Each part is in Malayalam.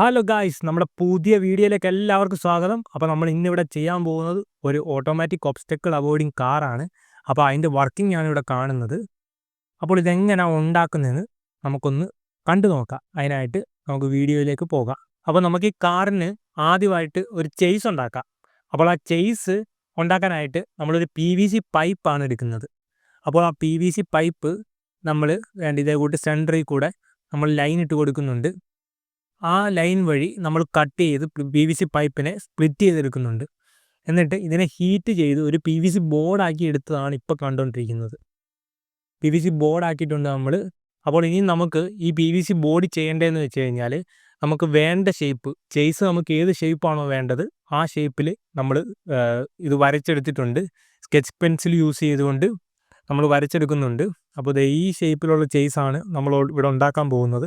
ഹലോ ഗായ്സ് നമ്മുടെ പുതിയ വീഡിയോയിലേക്ക് എല്ലാവർക്കും സ്വാഗതം. അപ്പോൾ നമ്മൾ ഇന്നിവിടെ ചെയ്യാൻ പോകുന്നത് ഒരു ഓട്ടോമാറ്റിക് ഒബ്സ്റ്റക്കിൾ അവോയ്ഡിങ് കാറാണ് അപ്പോൾ അതിന്റെ വർക്കിംഗ് ആണ് ഇവിടെ കാണുന്നത്. അപ്പോൾ ഇതെങ്ങനെയാണ് ഉണ്ടാക്കുന്നതെന്ന് നമുക്കൊന്ന് കണ്ടു നോക്കാം. അതിനായിട്ട് നമുക്ക് വീഡിയോയിലേക്ക് പോകാം. അപ്പോൾ നമുക്ക് ഈ കാറിന് ആദ്യമായിട്ട് ഒരു ചെയ്സ് ഉണ്ടാക്കാം. അപ്പോൾ ആ ചെയ്സ് ഉണ്ടാക്കാനായിട്ട് നമ്മളൊരു പി വി സി പൈപ്പാണ് എടുക്കുന്നത്. അപ്പോൾ ആ പി വി സി പൈപ്പ് നമ്മൾ വേണ്ട ഇതേ കൂട്ടി സെന്ററിൽ കൂടെ നമ്മൾ ലൈൻ ഇട്ട് കൊടുക്കുന്നുണ്ട്. ആ ലൈൻ വഴി നമ്മൾ കട്ട് ചെയ്ത് പി വി സി പൈപ്പിനെ സ്പ്ലിറ്റ് ചെയ്തെടുക്കുന്നുണ്ട്. എന്നിട്ട് ഇതിനെ ഹീറ്റ് ചെയ്ത് ഒരു പി വി സി ബോർഡാക്കി എടുത്തതാണ് ഇപ്പോൾ കണ്ടുകൊണ്ടിരിക്കുന്നത് പി വി സി ബോർഡാക്കിയിട്ടുണ്ട് നമ്മൾ അപ്പോൾ ഇനി നമുക്ക് ഈ പി വി സി ബോർഡ് ചെയ്യേണ്ടതെന്ന് വെച്ച് കഴിഞ്ഞാൽ നമുക്ക് വേണ്ട ഷേപ്പ് ചെയ്സ് നമുക്ക് ഏത് ഷേപ്പാണോ വേണ്ടത് ആ ഷേപ്പിൽ നമ്മൾ ഇത് വരച്ചെടുത്തിട്ടുണ്ട്. സ്കെച്ച് പെൻസിൽ യൂസ് ചെയ്തുകൊണ്ട് നമ്മൾ വരച്ചെടുക്കുന്നുണ്ട്. അപ്പോൾ ഇത് ഈ ഷേപ്പിലുള്ള ചെയ്സാണ് നമ്മൾ ഇവിടെ ഉണ്ടാക്കാൻ പോകുന്നത്.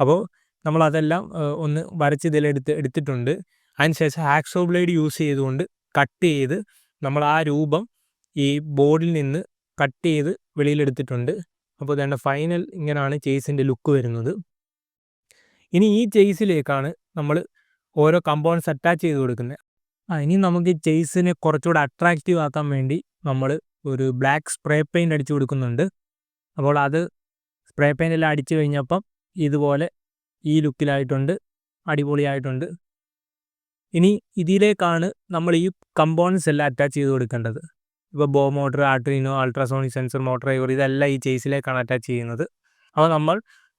അപ്പോൾ നമ്മൾ അതെല്ലാം ഒന്ന് വരച്ച് ഇതിലെടുത്ത് എടുത്തിട്ടുണ്ട്. അതിനുശേഷം ആക്സോ ബ്ലേഡ് യൂസ് ചെയ്തുകൊണ്ട് കട്ട് ചെയ്ത് നമ്മൾ ആ രൂപം ഈ ബോർഡിൽ നിന്ന് കട്ട് ചെയ്ത് വെളിയിലെടുത്തിട്ടുണ്ട്. അപ്പോൾ ഇതേണ്ട ഫൈനൽ ഇങ്ങനെയാണ് ചെയ്സിന്റെ ലുക്ക് വരുന്നത്. ഇനി ഈ ചേസിലേക്കാണ് നമ്മൾ ഓരോ കമ്പോണൻസ് അറ്റാച്ച് ചെയ്ത് കൊടുക്കുന്നത്. ആ ഇനി നമുക്ക് ഈ ചെയ്സിനെ കുറച്ചുകൂടെ അട്രാക്റ്റീവ് ആക്കാൻ വേണ്ടി നമ്മൾ ഒരു ബ്ലാക്ക് സ്പ്രേ പെയിന്റ് അടിച്ചു കൊടുക്കുന്നുണ്ട്. അപ്പോൾ അത് സ്പ്രേ പെയിന്റ് എല്ലാം അടിച്ചു കഴിഞ്ഞപ്പം ഇതുപോലെ ഈ ലുക്കിലായിട്ടുണ്ട് അടിപൊളിയായിട്ടുണ്ട്. ഇനി ഇതിലേക്കാണ് നമ്മൾ ഈ കമ്പോണൻസ് എല്ലാം അറ്റാച്ച് ചെയ്ത് കൊടുക്കേണ്ടത്. ഇപ്പോൾ ബോ മോട്ടർ ആട്രീനോ അൾട്രാസോണിക് സെൻസർ മോട്ടർ ഇതെല്ലാം ഈ ചേസിലേക്കാണ് അറ്റാച്ച് ചെയ്യുന്നത്. അപ്പോൾ നമ്മൾ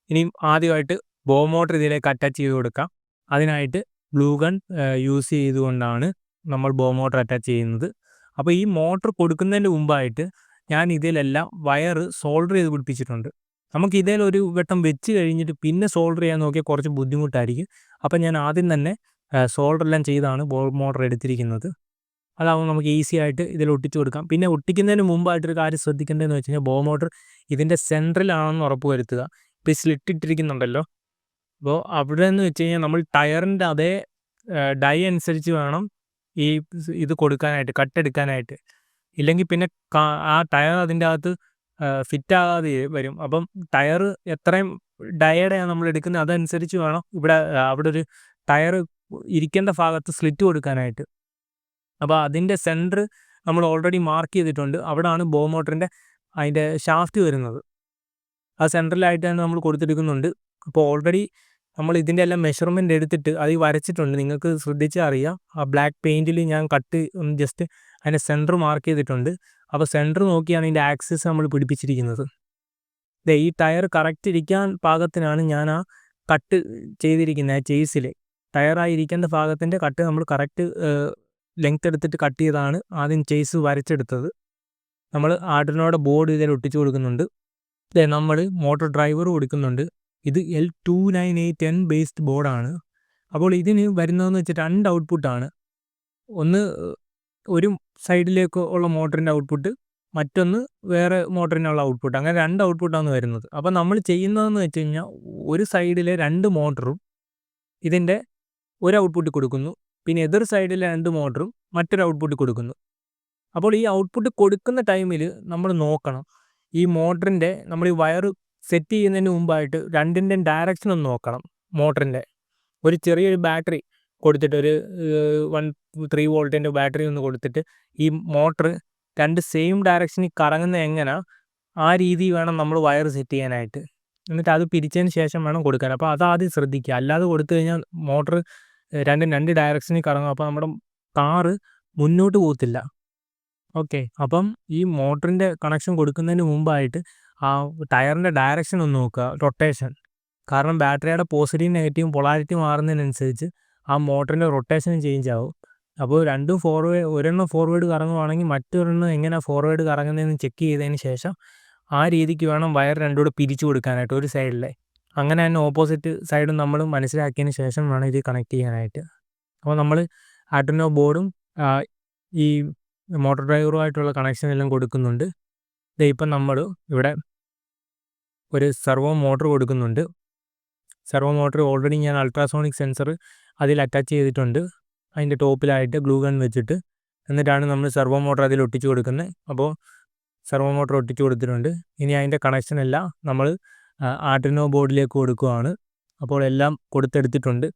ഇനി ആദ്യമായിട്ട് ബോ മോട്ടർ ഇതിലേക്ക് അറ്റാച്ച് ചെയ്ത് കൊടുക്കാം. അതിനായിട്ട് ബ്ലൂ ഗൺ യൂസ് ചെയ്തുകൊണ്ടാണ് നമ്മൾ ബോ മോട്ടർ അറ്റാച്ച് ചെയ്യുന്നത്. അപ്പോൾ ഈ മോട്ടർ കൊടുക്കുന്നതിന് മുമ്പായിട്ട് ഞാൻ ഇതിലെല്ലാം വയർ സോൾഡർ ചെയ്ത് പിടിപ്പിച്ചിട്ടുണ്ട്. നമുക്ക് ഇതേൽ ഒരു വട്ടം വെച്ച് കഴിഞ്ഞിട്ട് പിന്നെ സോൾഡർ ചെയ്യാൻ നോക്കിയാൽ കുറച്ച് ബുദ്ധിമുട്ടായിരിക്കും. അപ്പം ഞാൻ ആദ്യം തന്നെ സോൾഡർ എല്ലാം ചെയ്താണ് ബോൾ മോട്ടർ എടുത്തിരിക്കുന്നത്. അതാവുമ്പോൾ നമുക്ക് ഈസി ആയിട്ട് ഇതിൽ ഒട്ടിച്ചു കൊടുക്കാം. പിന്നെ ഒട്ടിക്കുന്നതിന് മുമ്പായിട്ടൊരു കാര്യം ശ്രദ്ധിക്കേണ്ടതെന്ന് വെച്ച് കഴിഞ്ഞാൽ ബോ മോട്ടർ ഇതിന്റെ സെൻട്രലാണെന്ന് ഉറപ്പ് വരുത്തുക. ഇപ്പോൾ സ്ലിട്ടിട്ടിരിക്കുന്നുണ്ടല്ലോ അപ്പോൾ അവിടെ എന്ന് വെച്ച് കഴിഞ്ഞാൽ നമ്മൾ ടയറിന്റെ അതേ ഡൈ അനുസരിച്ച് വേണം ഈ ഇത് കൊടുക്കാനായിട്ട് കട്ടെടുക്കാനായിട്ട്. ഇല്ലെങ്കിൽ പിന്നെ ആ ടയർ അതിന്റെ അകത്ത് ഫിറ്റ് ആകാതെ വരും. അപ്പം ടയർ എത്രയും ഡയഡയാണ് നമ്മൾ എടുക്കുന്നത്. അതനുസരിച്ച് വേണം ഇവിടെ അവിടെ ഒരു ടയർ ഇരിക്കേണ്ട ഭാഗത്ത് സ്ലിറ്റ് കൊടുക്കാനായിട്ട്. അപ്പോൾ അതിന്റെ സെന്റർ നമ്മൾ ഓൾറെഡി മാർക്ക് ചെയ്തിട്ടുണ്ട്. അവിടെയാണ് ബോ മോട്ടറിന്റെ അതിന്റെ ഷാഫ്റ്റ് വരുന്നത്. ആ സെൻട്രലായിട്ട് തന്നെ നമ്മൾ കൊടുത്തെടുക്കുന്നുണ്ട് അപ്പോൾ ഓൾറെഡി നമ്മൾ ഇതിന്റെ എല്ലാം മെഷർമെന്റ് എടുത്തിട്ട് അത് വരച്ചിട്ടുണ്ട്. നിങ്ങൾക്ക് ശ്രദ്ധിച്ചാൽ അറിയാം. ആ ബ്ലാക്ക് പെയിന്റിൽ ഞാൻ കട്ട് ജസ്റ്റ് അതിന്റെ സെന്റർ മാർക്ക് ചെയ്തിട്ടുണ്ട്. അപ്പോൾ സെന്റർ നോക്കിയാണ് ഇതിന്റെ ആക്സിസ് നമ്മൾ പിടിപ്പിച്ചിരിക്കുന്നത്. ദേ ഈ ടയർ കറക്റ്റ് ഇരിക്കാൻ പാകത്തിനാണ് ഞാൻ ആ കട്ട് ചെയ്തിരിക്കുന്നത് ആ ചേസിൽ ടയറായിരിക്കേണ്ട ഭാഗത്തിന്റെ കട്ട് നമ്മൾ കറക്റ്റ് ലെങ്ത് എടുത്തിട്ട് കട്ട് ചെയ്താണ് ആദ്യം ചേസ് വരച്ചെടുത്തത്. നമ്മൾ ആർഡിനോടെ ബോർഡ് ഇതിൽ ഒട്ടിച്ചു കൊടുക്കുന്നുണ്ട്. നമ്മൾ മോട്ടോർ ഡ്രൈവർ കൊടുക്കുന്നുണ്ട്. ഇത് L two nine eight N based ബോർഡാണ് അപ്പോൾ ഇതിന് വരുന്നതെന്ന് വെച്ചാൽ രണ്ട് ഔട്ട്പുട്ടാണ് ഒന്ന് ഒരു സൈഡിലേക്ക് ഉള്ള മോട്ടറിന്റെ ഔട്ട്പുട്ട് മറ്റൊന്ന് വേറെ മോട്ടറിനുള്ള ഔട്ട്പുട്ട് അങ്ങനെ രണ്ട് ഔട്ട്പുട്ടാണ് വരുന്നത്. അപ്പോൾ നമ്മൾ ചെയ്യുന്നതെന്ന് വെച്ച് കഴിഞ്ഞാൽ ഒരു സൈഡിലെ രണ്ട് മോട്ടറും ഇതിന്റെ ഒരു ഔട്ട്പുട്ട് കൊടുക്കുന്നു. പിന്നെ എതിർ സൈഡിലെ രണ്ട് മോട്ടറും മറ്റൊരു ഔട്ട്പുട്ട് കൊടുക്കുന്നു. അപ്പോൾ ഈ ഔട്ട്പുട്ട് കൊടുക്കുന്ന ടൈമിൽ നമ്മൾ നോക്കണം. ഈ മോട്ടറിന്റെ നമ്മൾ ഈ വയർ സെറ്റ് ചെയ്യുന്നതിന് മുമ്പായിട്ട് രണ്ടിന്റെയും ഡയറക്ഷൻ ഒന്ന് നോക്കണം മോട്ടറിന്റെ. ഒരു ചെറിയൊരു ബാറ്ററി കൊടുത്തിട്ട് ഒരു വൺ ത്രീ വോൾട്ടിന്റെ ബാറ്ററി ഒന്ന് കൊടുത്തിട്ട് ഈ മോട്ടർ രണ്ട് സെയിം ഡയറക്ഷനിൽ കറങ്ങുന്ന എങ്ങനെ ആ രീതി വേണം നമ്മൾ വയർ സെറ്റ് ചെയ്യാനായിട്ട്. എന്നിട്ട് അത് പിരിച്ചതിന് ശേഷം വേണം കൊടുക്കാൻ. അപ്പോൾ അതാദ്യം ശ്രദ്ധിക്കുക. അല്ലാതെ കൊടുത്തു കഴിഞ്ഞാൽ മോട്ടർ രണ്ടും രണ്ട് ഡയറക്ഷനിൽ കറങ്ങും. അപ്പോൾ നമ്മുടെ കാറ് മുന്നോട്ട് പോകത്തില്ല. ഓക്കെ. അപ്പം ഈ മോട്ടറിന്റെ കണക്ഷൻ കൊടുക്കുന്നതിന് മുമ്പായിട്ട് ആ ടയറിന്റെ ഡയറക്ഷൻ ഒന്ന് നോക്കുക. റൊട്ടേഷൻ കാരണം ബാറ്ററിയുടെ പോസിറ്റീവ് നെഗറ്റീവ് പൊളാരിറ്റി മാറുന്നതിനനുസരിച്ച് ആ മോട്ടറിന്റെ റൊട്ടേഷൻ ചേഞ്ച് ആവും. അപ്പോൾ രണ്ടും ഫോർവേഡ് ഒരെണ്ണം ഫോർവേഡ് കറങ്ങുവാണെങ്കിൽ മറ്റൊരെണ്ണം എങ്ങനെ ഫോർവേഡ് കറങ്ങുന്നതെന്ന് ചെക്ക് ചെയ്തതിന് ശേഷം ആ രീതിക്ക് വേണം വയർ രണ്ടുകൂടെ പിരിച്ചു കൊടുക്കാനായിട്ട് ഒരു സൈഡിലെ അങ്ങനെ തന്നെ ഓപ്പോസിറ്റ് സൈഡും നമ്മൾ മനസ്സിലാക്കിയതിന് ശേഷം വേണം ഇത് കണക്ട് ചെയ്യാനായിട്ട്. അപ്പോൾ നമ്മൾ ആട്ടനോ ബോർഡും ഈ മോട്ടോർ ഡ്രൈവറുമായിട്ടുള്ള കണക്ഷൻ എല്ലാം കൊടുക്കുന്നുണ്ട്. ഇപ്പം നമ്മൾ ഇവിടെ ഒരു സെർവോ മോട്ടർ കൊടുക്കുന്നുണ്ട്. സെർവോ മോട്ടർ ഓൾറെഡി ഞാൻ അൾട്രാസോണിക് സെൻസർ അതിൽ അറ്റാച്ച് ചെയ്തിട്ടുണ്ട്. അതിന്റെ ടോപ്പിലായിട്ട് ഗ്ലൂ ഗൺ വെച്ചിട്ട് എന്നിട്ടാണ് നമ്മൾ സെർവോ മോട്ടർ അതിൽ ഒട്ടിച്ചു കൊടുക്കുന്നത്. അപ്പോൾ സെർവോ മോട്ടർ ഒട്ടിച്ച് കൊടുത്തിട്ടുണ്ട്. ഇനി അതിന്റെ കണക്ഷൻ എല്ലാം നമ്മൾ ആർട്ടിനോ ബോർഡിലേക്ക് കൊടുക്കുകയാണ് അപ്പോൾ എല്ലാം കൊടുത്തെടുത്തിട്ടുണ്ട്.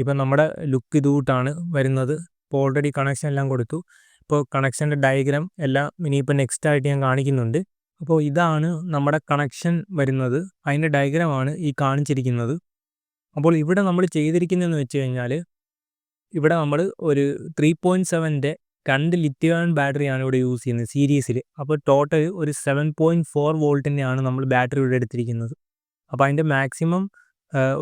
ഇപ്പം നമ്മുടെ ലുക്ക് ഇതുകൂട്ടാണ് വരുന്നത്. ഇപ്പോൾ ഓൾറെഡി കണക്ഷൻ എല്ലാം കൊടുത്തു. ഇപ്പോൾ കണക്ഷന്റെ ഡയഗ്രാം എല്ലാം ഇനിയിപ്പോൾ നെക്സ്റ്റ് ആയിട്ട് ഞാൻ കാണിക്കുന്നുണ്ട്. അപ്പോൾ ഇതാണ് നമ്മുടെ കണക്ഷൻ വരുന്നത്. അതിന്റെ ഡയഗ്രാമാണ് ഈ കാണിച്ചിരിക്കുന്നത്. അപ്പോൾ ഇവിടെ നമ്മൾ ചെയ്തിരിക്കുന്നതെന്ന് വെച്ച് കഴിഞ്ഞാൽ ഇവിടെ നമ്മൾ ഒരു ത്രീ പോയിന്റ് സെവന്റെ രണ്ട് ലിത്യോൺ ബാറ്ററിയാണ് ഇവിടെ യൂസ് ചെയ്യുന്നത് സീരീസിൽ അപ്പോൾ ടോട്ടൽ ഒരു സെവൻ പോയിന്റ് ഫോർ വോൾട്ടിന്റെയാണ് നമ്മൾ ബാറ്ററി ഇവിടെ എടുത്തിരിക്കുന്നത്. അപ്പോൾ അതിന്റെ മാക്സിമം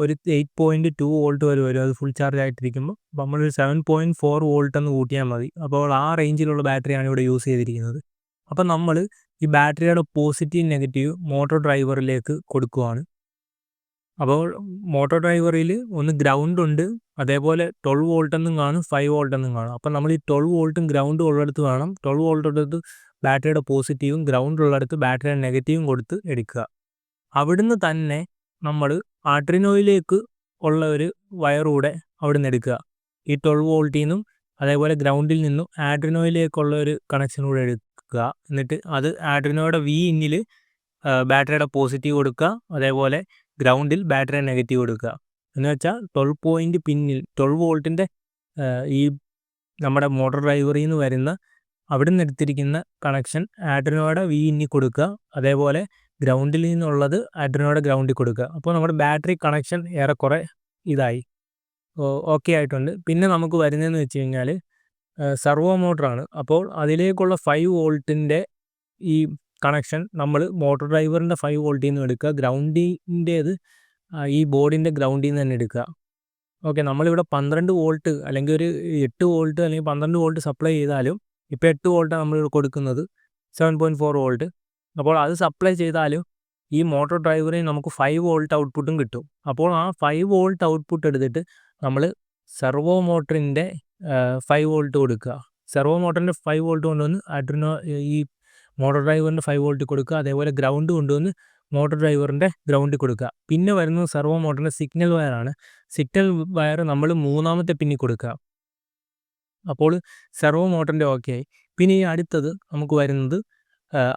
ഒരു എയ്റ്റ് പോയിന്റ് ടു വോൾട്ട് വരെ വരും. അത് ഫുൾ ചാർജ് ആയിട്ടിരിക്കുമ്പോൾ അപ്പോൾ നമ്മളൊരു സെവൻ പോയിന്റ് ഫോർ വോൾട്ട് എന്ന് കൂട്ടിയാൽ മതി. അപ്പോൾ ആ റേഞ്ചിലുള്ള ബാറ്ററിയാണ് ഇവിടെ യൂസ് ചെയ്തിരിക്കുന്നത്. അപ്പോൾ നമ്മൾ ഈ ബാറ്ററിയുടെ പോസിറ്റീവ് നെഗറ്റീവ് മോട്ടോർ ഡ്രൈവറിലേക്ക് കൊടുക്കുവാണ്. അപ്പോൾ മോട്ടോർ ഡ്രൈവറിൽ ഒന്ന് ഗ്രൗണ്ട് ഉണ്ട്. അതേപോലെ ട്വൽവ് വോൾട്ട് എന്നും കാണും ഫൈവ് വോൾട്ട് എന്നും കാണും. അപ്പം നമ്മൾ ഈ ട്വൽവ് വോൾട്ടും ഗ്രൗണ്ടും ഉള്ളിടത്ത് വേണം. ട്വൽവ് വോൾട്ട് ഉള്ളിടത്ത് ബാറ്ററിയുടെ പോസിറ്റീവും ഗ്രൗണ്ട് ഉള്ളിടത്ത് ബാറ്ററിയുടെ നെഗറ്റീവും കൊടുത്ത് എടുക്കുക. അവിടുന്ന് തന്നെ നമ്മൾ ആട്രിനോയിലേക്ക് ഉള്ള ഒരു വയറൂടെ അവിടെ നിന്ന് എടുക്കുക. ഈ ട്വൽവ് വോൾട്ടിൽ നിന്നും അതേപോലെ ഗ്രൗണ്ടിൽ നിന്നും ആഡ്രിനോയിലേക്കുള്ള ഒരു കണക്ഷൻ കൂടെ എടുക്കുക. എന്നിട്ട് അത് ആഡ്രിനോയുടെ വി ഇന്നിൽ ബാറ്ററിയുടെ പോസിറ്റീവ് കൊടുക്കുക. അതേപോലെ ഗ്രൗണ്ടിൽ ബാറ്ററി നെഗറ്റീവ് കൊടുക്കുക. എന്ന് വെച്ചാൽ ട്വൽവ് പോയിന്റ് പിന്നിൽ ട്വൽവ് വോൾട്ടിന്റെ ഈ നമ്മുടെ മോട്ടോർ ഡ്രൈവറിൽ നിന്ന് വരുന്ന അവിടെ നിന്ന് എടുത്തിരിക്കുന്ന കണക്ഷൻ ആഡ്രിനോയുടെ വി ഇന്നി കൊടുക്കുക. അതേപോലെ ഗ്രൗണ്ടിൽ നിന്നുള്ളത് ആഡ്രിനോയുടെ ഗ്രൗണ്ടിൽ കൊടുക്കുക. അപ്പോൾ നമ്മുടെ ബാറ്ററി കണക്ഷൻ ഏറെക്കുറെ ഇതായി. ഓക്കെ ആയിട്ടുണ്ട്. പിന്നെ നമുക്ക് വരുന്നതെന്ന് വെച്ച് കഴിഞ്ഞാൽ സർവോ മോട്ടറാണ് അപ്പോൾ അതിലേക്കുള്ള ഫൈവ് വോൾട്ടിന്റെ ഈ കണക്ഷൻ നമ്മൾ മോട്ടോർ ഡ്രൈവറിന്റെ ഫൈവ് വോൾട്ടിൽ നിന്ന് എടുക്കുക ഗ്രൗണ്ടിന്റേത് ഈ ബോർഡിന്റെ ഗ്രൗണ്ടിൽ നിന്ന് തന്നെ എടുക്കുക. ഓക്കെ നമ്മളിവിടെ പന്ത്രണ്ട് വോൾട്ട് അല്ലെങ്കിൽ ഒരു എട്ട് വോൾട്ട് അല്ലെങ്കിൽ പന്ത്രണ്ട് വോൾട്ട് സപ്ലൈ ചെയ്താലും ഇപ്പോൾ എട്ട് വോൾട്ടാണ് നമ്മൾ കൊടുക്കുന്നത്. Seven point four volt. അപ്പോൾ അത് സപ്ലൈ ചെയ്താലും ഈ മോട്ടോർ ഡ്രൈവറിന് നമുക്ക് ഫൈവ് വോൾട്ട് ഔട്ട്പുട്ടും കിട്ടും. അപ്പോൾ ആ ഫൈവ് വോൾട്ട് ഔട്ട്പുട്ട് എടുത്തിട്ട് നമ്മൾ സെർവോ മോട്ടറിന്റെ ഫൈവ് വോൾട്ട് കൊടുക്കുക. സെർവോ മോട്ടറിന്റെ ഫൈവ് വോൾട്ട് കൊണ്ടുവന്ന് അഡ്രിനോ ഈ മോട്ടോർ ഡ്രൈവറിന്റെ ഫൈവ് വോൾട്ടിൽ കൊടുക്കുക അതേപോലെ ഗ്രൗണ്ട് കൊണ്ടുവന്ന് മോട്ടോർ ഡ്രൈവറിന്റെ ഗ്രൗണ്ടിൽ കൊടുക്കുക. പിന്നെ വരുന്നത് സെർവോ മോട്ടറിന്റെ സിഗ്നൽ വയറാണ്. സിഗ്നൽ വയർ നമ്മൾ മൂന്നാമത്തെ പിന്നിൽ കൊടുക്കുക. അപ്പോൾ സെർവോ മോട്ടറിന്റെ ഓക്കെ ആയി. പിന്നെ ഈ അടുത്തത് നമുക്ക് വരുന്നത്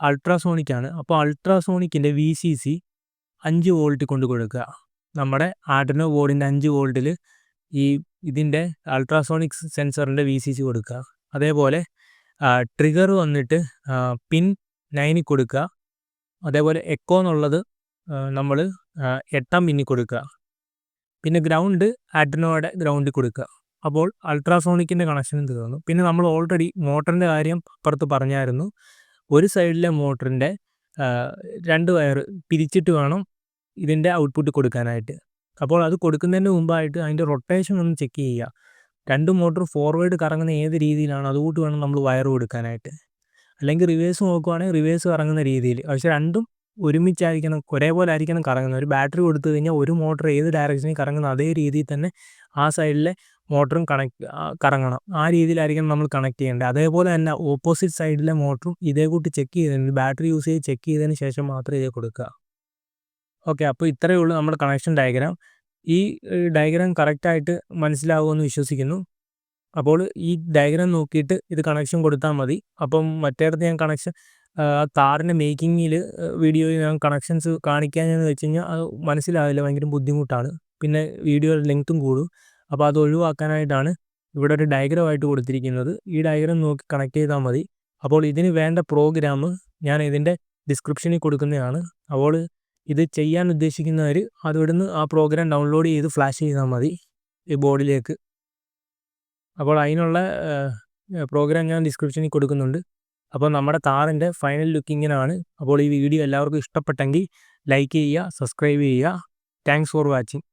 അൾട്രാസോണിക് ആണ്. അപ്പോൾ അൾട്രാസോണിക്കിന്റെ വി സി സി അഞ്ച് വോൾട്ട് കൊണ്ട് കൊടുക്കുക. നമ്മുടെ ആർഡിനോ ബോർഡിന്റെ അഞ്ച് വോൾട്ടിൽ ഈ ഇതിന്റെ അൾട്രാസോണിക് സെൻസറിന്റെ വി സി സി കൊടുക്കുക. അതേപോലെ ട്രിഗർ വന്നിട്ട് പിൻ നയനിൽ കൊടുക്കുക. അതേപോലെ എക്കോ എന്നുള്ളത് നമ്മൾ എട്ടാം പിന്നിൽ കൊടുക്കുക. പിന്നെ ഗ്രൗണ്ട് ആഡ്രിനോയുടെ ഗ്രൗണ്ടിൽ കൊടുക്കുക. അപ്പോൾ അൾട്രാസോണിക്കിന്റെ കണക്ഷനും തീർന്നു പിന്നെ നമ്മൾ ഓൾറെഡി മോട്ടറിന്റെ കാര്യം അപ്പുറത്ത് പറഞ്ഞായിരുന്നു. ഒരു സൈഡിലെ മോട്ടറിന്റെ രണ്ട് വയർ പിരിച്ചിട്ട് വേണം ഇതിന്റെ ഔട്ട്പുട്ട് കൊടുക്കാനായിട്ട്. അപ്പോൾ അത് കൊടുക്കുന്നതിന് മുമ്പായിട്ട് അതിന്റെ റൊട്ടേഷൻ ഒന്ന് ചെക്ക് ചെയ്യുക. രണ്ട് മോട്ടർ ഫോർവേഡ് കറങ്ങുന്ന ഏത് രീതിയിലാണ് അതുകൂട്ട് വേണം നമ്മൾ വയർ കൊടുക്കാനായിട്ട്. അല്ലെങ്കിൽ റിവേഴ്സ് നോക്കുവാണെങ്കിൽ റിവേഴ്സ് കറങ്ങുന്ന രീതിയിൽ പക്ഷേ രണ്ടും ഒരുമിച്ചായിരിക്കണം ഒരേപോലെ ആയിരിക്കണം കറങ്ങുന്നത്. ഒരു ബാറ്ററി കൊടുത്തു കഴിഞ്ഞാൽ ഒരു മോട്ടർ ഏത് ഡയറക്ഷനിൽ കറങ്ങുന്ന അതേ രീതിയിൽ തന്നെ ആ സൈഡിലെ മോട്ടറും കണക്ട് കറങ്ങണം. ആ രീതിയിലായിരിക്കണം നമ്മൾ കണക്ട് ചെയ്യേണ്ടത്. അതേപോലെ തന്നെ ഓപ്പോസിറ്റ് സൈഡിലെ മോട്ടറും ഇതേ കൂട്ടി ചെക്ക് ചെയ്തതിന് ബാറ്ററി യൂസ് ചെയ്ത് ചെക്ക് ചെയ്തതിന് ശേഷം മാത്രമേ ഇത് കൊടുക്കുക. ഓക്കെ അപ്പോൾ ഇത്രയേ ഉള്ളൂ നമ്മുടെ കണക്ഷൻ ഡയഗ്രാം ഈ ഡയഗ്രാം കറക്റ്റായിട്ട് മനസ്സിലാവുമെന്ന് വിശ്വസിക്കുന്നു. അപ്പോൾ ഈ ഡയഗ്രാം നോക്കിയിട്ട് ഇത് കണക്ഷൻ കൊടുത്താൽ മതി. അപ്പം മറ്റേടത്ത് ഞാൻ കണക്ഷൻ കാറിന്റെ മേക്കിങ്ങിൽ വീഡിയോയിൽ ഞാൻ കണക്ഷൻസ് കാണിക്കാനെന്ന് വെച്ച് കഴിഞ്ഞാൽ അത് മനസ്സിലാവില്ല ഭയങ്കര ബുദ്ധിമുട്ടാണ്. പിന്നെ വീഡിയോ ലെങ്ത്തും കൂടും. അപ്പോൾ അത് ഒഴിവാക്കാനായിട്ടാണ് ഇവിടെ ഒരു ഡയഗ്രാം ആയിട്ട് കൊടുത്തിരിക്കുന്നത്. ഈ ഡയഗ്രം നോക്കി കണക്ട് ചെയ്താൽ മതി. അപ്പോൾ ഇതിന് വേണ്ട പ്രോഗ്രാം ഞാൻ ഇതിന്റെ ഡിസ്ക്രിപ്ഷനിൽ കൊടുക്കുന്നതാണ്. അപ്പോൾ ഇത് ചെയ്യാൻ ഉദ്ദേശിക്കുന്നവർ അതിവിടുന്ന് ആ പ്രോഗ്രാം ഡൗൺലോഡ് ചെയ്ത് ഫ്ലാഷ് ചെയ്താൽ മതി ഈ ബോർഡിലേക്ക് അപ്പോൾ അതിനുള്ള പ്രോഗ്രാം ഞാൻ ഡിസ്ക്രിപ്ഷനിൽ കൊടുക്കുന്നുണ്ട്. അപ്പോൾ നമ്മുടെ കാറിന്റെ ഫൈനൽ ലുക്കിങ്ങിനാണ് അപ്പോൾ ഈ വീഡിയോ എല്ലാവർക്കും ഇഷ്ടപ്പെട്ടെങ്കിൽ ലൈക്ക് ചെയ്യുക സബ്സ്ക്രൈബ് ചെയ്യുക. Thanks for watching